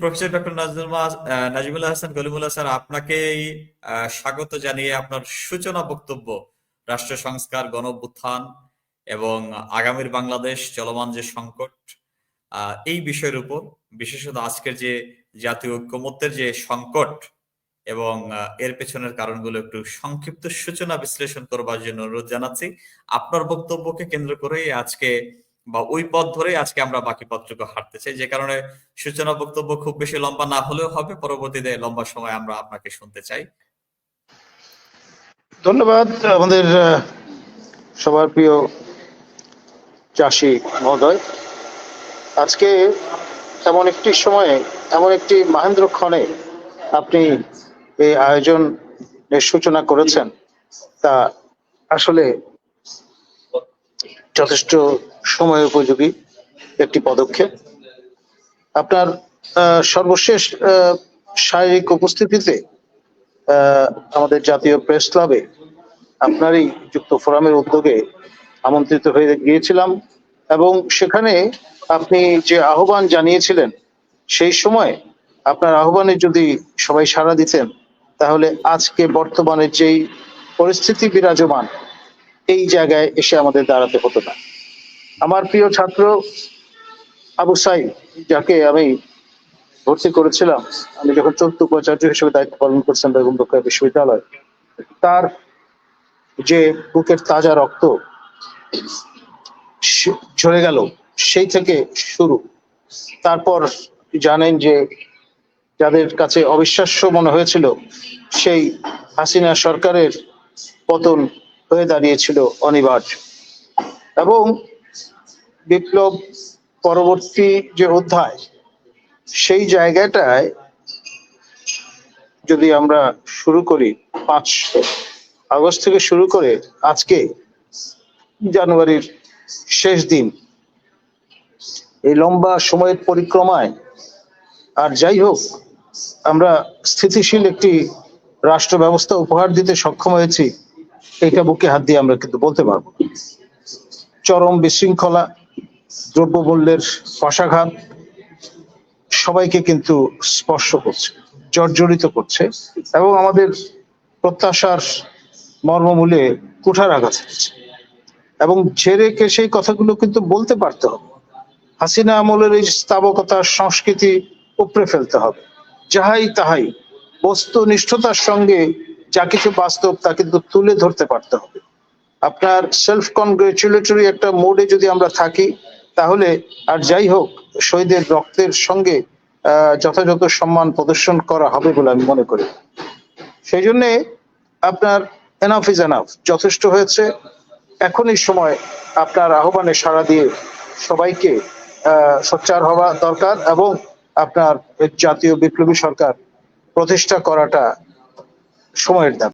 Professor doctor Nazimul Hasan Kalimullah sir আপনাকেই আহ, স্বাগত জানিয়ে আপনার সূচনা বক্তব্য রাষ্ট্র সংস্কার গণ এবং আগামীর বাংলাদেশ চলমান যে সংকট এই বিষয়ের উপর বিশেষত আজকের যে জাতীয় ঐক্যমত্যের যে সংকট এবং এর পেছনের কারণগুলো একটু সংক্ষিপ্ত সূচনা বিশ্লেষণ করবার জন্য অনুরোধ জানাচ্ছি। আপনার বক্তব্যকে কেন্দ্র করেই আজকে বা ওই পথ ধরেই আজকে আমরা বাকি পথটুকু হাঁটতে চাই। যে কারণে সূচনা বক্তব্য খুব বেশি লম্বা না হলেও হবে, পরবর্তীতে লম্বা সময় আমরা আপনাকে শুনতে চাই। ধন্যবাদ আমাদের সবার প্রিয় চাষি মহোদয়। আজকে এমন একটি সময়ে, এমন একটি মহেন্দ্র ক্ষণে আপনি এই আয়োজনের সূচনা করেছেন। তা আসলে যথেষ্ট সময় উপযোগী একটি পদক্ষেপ। আপনার সর্বশেষ শারীরিক উপস্থিতিতে আমাদের জাতীয় প্রেস ক্লাবে আপনারই যুক্ত ফোরামের উদ্যোগে আমন্ত্রিত হয়ে গিয়েছিলাম এবং সেখানে আপনি যে আহ্বান জানিয়েছিলেন, সেই সময় আপনার আহ্বানে যদি সবাই সাড়া দিতেন, তাহলে আজকে বর্তমানে যেই পরিস্থিতি বিরাজমান এই জায়গায় এসে আমাদের দাঁড়াতে হতো না। আমার প্রিয় ছাত্র আবু সাইদ, যাকে আমি ভর্তি করেছিলাম, আমি যখন চতুর্থ উপাচার্য হিসেবে দায়িত্ব পালন করছেন বেগম বিশ্ববিদ্যালয়, তার যে বুকের তাজা রক্ত ঝরে গেল, সেই থেকে শুরু। তারপর জানেন যে যাদের কাছে অবিশ্বাস্য মনে হয়েছিল, সেই হাসিনা সরকারের পতন হয়ে দাঁড়িয়েছিল অনিবার্য। এবং বিপ্লব পরবর্তী যে অধ্যায়, সেই জায়গাটায় যদি আমরা শুরু করি, পাঁচ আগস্ট থেকে শুরু করে আজকে, জানুয়ারির শেষ দিন, এই লম্বা সময়ের পরিক্রমায়, আর যাই হোক, আমরা স্থিতিশীল একটি রাষ্ট্র ব্যবস্থা উপহার দিতে সক্ষম হয়েছি। এইটা বুকে হাত দিয়ে আমরা কিন্তু বলতে পারব। চরম বিশৃঙ্খলা, দ্রব্যমূল্যের পশাঘাত সবাইকে কিন্তু স্পর্শ করছে, জর্জরিত করছে এবং আমাদের প্রত্যাশার মর্মমূলে কুঠার আঘাত হচ্ছে। এবং ঝেড়েকে সেই কথাগুলো কিন্তু বলতে পারতে হবে। হাসিনা আমলের এই স্থাবকতার সংস্কৃতি উপড়ে ফেলতে হবে। যাহাই তাহাই, বস্তুনিষ্ঠতার সঙ্গে যা কিছু বাস্তব তা কিন্তু তুলে ধরতে পারতে হবে। আপনার সেলফ কনগ্রেচুলেটরি একটা মোডে যদি আমরা থাকি, তাহলে আর যাই হোক, শহীদের রক্তের সঙ্গে যথাযথ সম্মান প্রদর্শন করা হবে বলে আমি মনে করি। সেই জন্যে আপনার এনাফ ইজ এনাফ যথেষ্ট হয়েছে। এখনই সময় আপনার আহ্বানে সাড়া দিয়ে সবাইকে সোচ্চার হওয়া দরকার এবং আপনার জাতীয় বিপ্লবী সরকার প্রতিষ্ঠা করাটা সময়ের দাবি